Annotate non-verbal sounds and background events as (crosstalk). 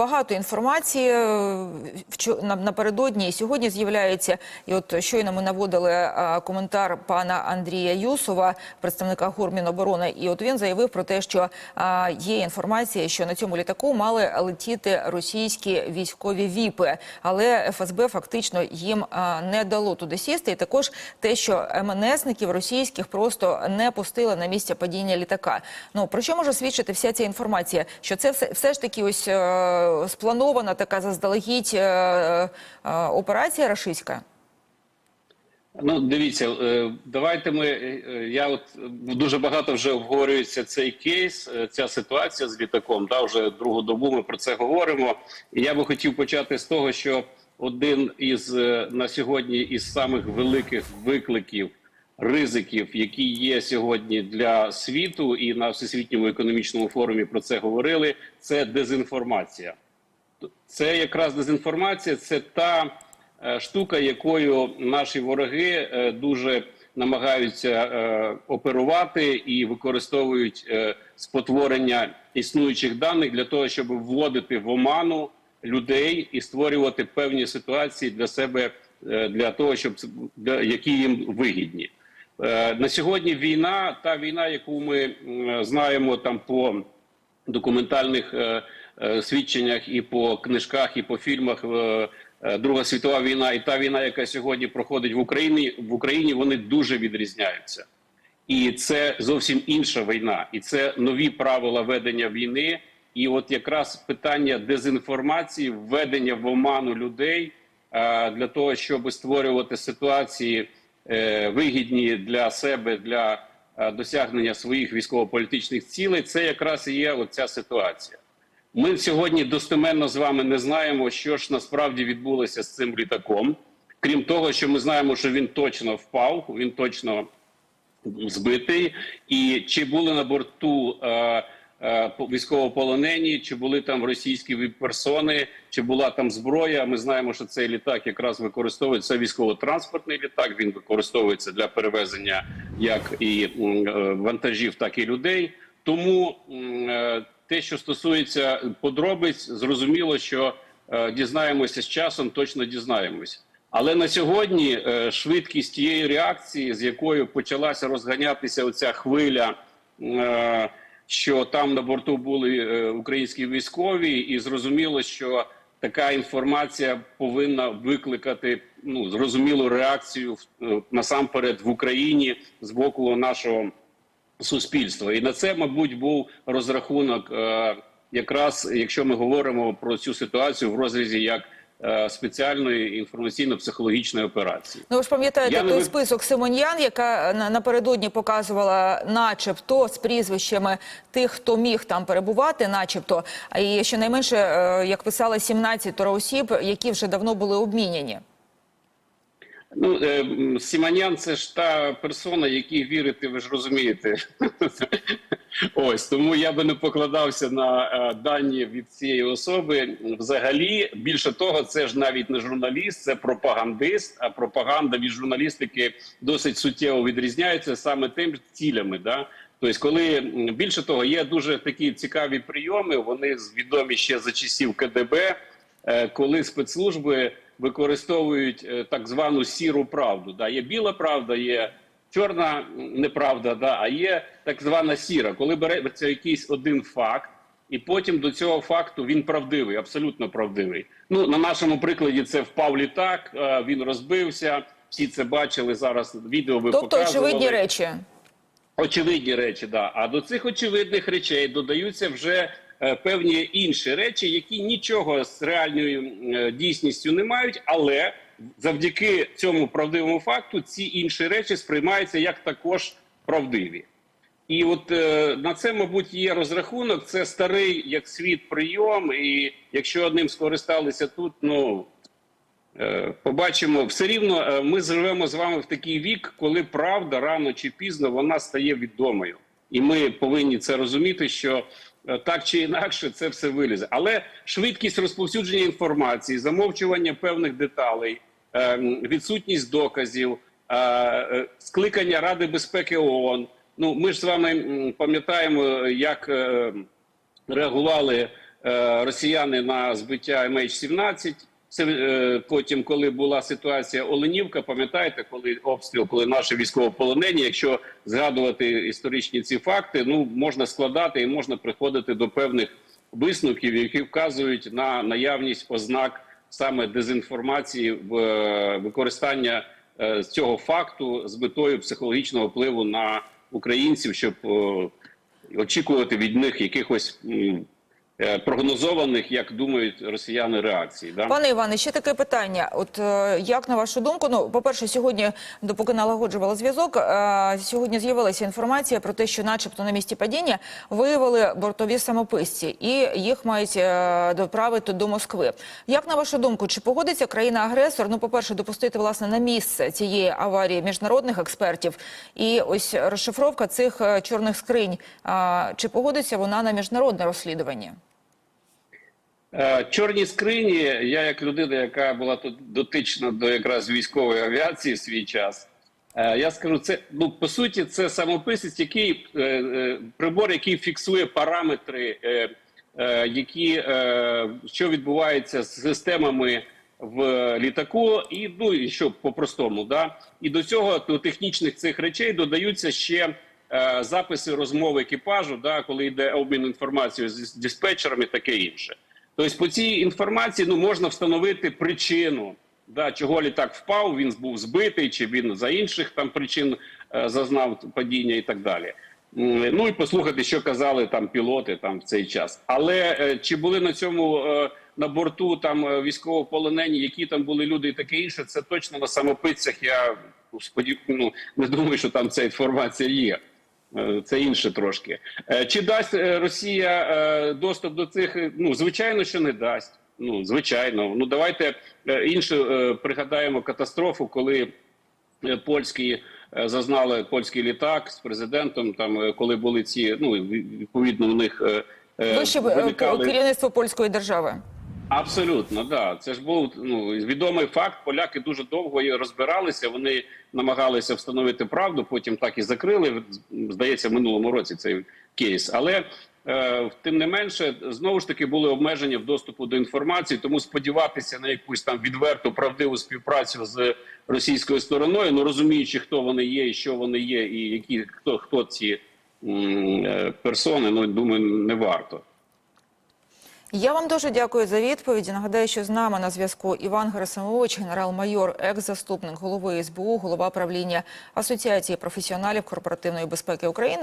багато інформації е, напередодні і сьогодні з'являється. І от щойно ми наводили е, коментар пана Андрія Юсова, представника Гурміноборони. І от він заявив про те, що е, є інформація, що на цьому літаку мали летіти російські військові віпи, але ФСБ фактично їм не дало туди сісти. І також те, що МНСників російських просто не пустили на місце падіння літака. Ну про що може свідчити вся ця інформація? Що це все, все ж таки ось спланована така заздалегідь е, е, операція рашистська? Ну, дивіться, е, давайте ми. Я от дуже багато вже обговорюється цей кейс, ця ситуація з літаком. Да, вже другу добу ми про це говоримо. І я би хотів почати з того, що один із на сьогодні із самих великих викликів, ризиків, які є сьогодні для світу, і на всесвітньому економічному форумі про це говорили. Це дезінформація. Це якраз дезінформація, це та е, штука, якою наші вороги е, дуже намагаються е, оперувати і використовують спотворення існуючих даних для того, щоб вводити в оману людей і створювати певні ситуації для себе для того, щоб для, які їм вигідні. Е, На сьогодні війна, та війна, яку ми знаємо там по документальних е, е, свідченнях і по книжках, і по фільмах. Друга світова війна і та війна, яка сьогодні проходить в Україні, в Україні вони дуже відрізняються. І це зовсім інша війна, і це нові правила ведення війни. І от якраз питання дезінформації, введення в оману людей для того, щоб створювати ситуації вигідні для себе для е, досягнення своїх військово-політичних цілей, це якраз і є оця ситуація. Ми сьогодні достеменно з вами не знаємо, що ж насправді відбулося з цим літаком. Крім того, що ми знаємо, що він точно впав, він точно збитий, і чи були на борту е, е, військовополонені, чи були там російські персони, чи була там зброя. Ми знаємо, що цей літак якраз використовується військово-транспортний літак. Він використовується для перевезення як і е, вантажів, так і людей. Тому е, те, що стосується подробиць, зрозуміло, що е, дізнаємося з часом, точно дізнаємося. Але на сьогодні е, швидкість тієї реакції, з якою почалася розганятися оця хвиля, е, що там на борту були е, українські військові, і зрозуміло, що така інформація повинна викликати ну зрозумілу реакцію е, насамперед в Україні з боку нашого суспільства. І на це, мабуть, був розрахунок, е, якраз якщо ми говоримо про цю ситуацію в розрізі як спеціальної інформаційно-психологічної операції. Ну ви ж пам'ятаєте той не список Симоньян, яка на- напередодні показувала, начебто, з прізвищами тих, хто міг там перебувати, начебто, і щонайменше, е, як писали, 17 осіб, які вже давно були обміняні. Ну, е, Сіманян це ж та персона, якій вірити, ви ж розумієте. (laughs) Ось тому я би не покладався на е, дані від цієї особи. Взагалі, більше того, це ж навіть не журналіст, це пропагандист. А пропаганда від журналістики досить суттєво відрізняється саме тим цілями. Да? Тобто, коли більше того, є дуже такі цікаві прийоми. Вони відомі ще за часів КДБ, е, коли спецслужби використовують е, так звану сіру правду. Да? Є біла правда, є чорна неправда, да? а є так звана сіра, коли береться якийсь один факт. І потім до цього факту він правдивий, абсолютно правдивий. Ну на нашому прикладі це впав літак, е, він розбився. Всі це бачили зараз. Відео ви Тобто показували. очевидні речі. Очевидні речі, да. А до цих очевидних речей додаються вже певні інші речі, які нічого з реальною е, дійсністю не мають, але завдяки цьому правдивому факту ці інші речі сприймаються як також правдиві. І от е, на це, мабуть, є розрахунок. Це старий як світ прийом. І якщо одним скористалися тут, ну Е, Побачимо, все рівно е, ми живемо з вами в такий вік, коли правда рано чи пізно вона стає відомою, і ми повинні це розуміти, що е, так чи інакше це все вилізе. Але швидкість розповсюдження інформації, замовчування певних деталей, е, відсутність доказів, е, е, скликання Ради безпеки ООН. Ну ми ж з вами пам'ятаємо, як е, реагували е, росіяни на збиття MH17. Це е, потім, коли була ситуація Оленівка, пам'ятаєте, коли обстріл, коли наші військовополонені, якщо згадувати історичні ці факти, ну можна складати і можна приходити до певних висновків, які вказують на наявність ознак саме дезінформації в е, використання е, цього факту з метою психологічного впливу на українців, щоб очікувати від них якихось прогнозованих, як думають росіяни, реакцій. Да? Пане Іване, ще таке питання. От е, як на вашу думку, ну по-перше, сьогодні, допоки налагоджувала зв'язок, е, сьогодні з'явилася інформація про те, що, начебто, на місці падіння виявили бортові самописці, і їх мають е, доправити до Москви. Як на вашу думку, чи погодиться країна-агресор? Ну, по-перше, допустити власне на місце цієї аварії міжнародних експертів, і ось розшифровка цих е, чорних скринь. е, Чи погодиться вона на міжнародне розслідування? Е, Чорні скрині, я як людина, яка була тут дотична до якраз військової авіації в свій час. е, Я скажу, це ну по суті, це самописець, який е, прибор, який фіксує параметри, які що відбувається з системами в літаку, і ну і що по-простому, да і до цього до технічних цих речей додаються ще записи розмови екіпажу, да, коли йде обмін інформацією з диспетчером і таке інше. Тобто по цій інформації ну можна встановити причину, да, чого літак впав, він був збитий, чи він за інших там причин е, зазнав падіння і так далі. Ну і послухати, що казали там пілоти там в цей час. Але е, чи були на цьому е, на борту там е, військовополонені, які там були люди і таке інше, це точно на самописцях. Я сподів... ну, не думаю, що там ця інформація є. Е, Це інше трошки. Е, Чи дасть е, Росія доступ до цих? Ну звичайно, що не дасть. Ну звичайно. Ну давайте інше е, пригадаємо катастрофу, коли польські зазнали польський літак з президентом. Там коли були ці, ну відповідно, у них Вище виникали- керівництво польської держави. Абсолютно, да. Це ж був ну відомий факт. Поляки дуже довго розбиралися. Вони намагалися встановити правду. Потім так і закрили. Здається, в минулому році цей кейс. Але е, тим не менше, знову ж таки були обмеження в доступу до інформації. Тому сподіватися на якусь там відверту правдиву співпрацю з російською стороною, ну розуміючи, хто вони є і що вони є, і які хто хто ці м, е, персони. Ну думаю, не варто. Я вам дуже дякую за відповіді. Нагадаю, що з нами на зв'язку Іван Герасимович, генерал-майор, екс-заступник голови СБУ, голова правління Асоціації професіоналів корпоративної безпеки України.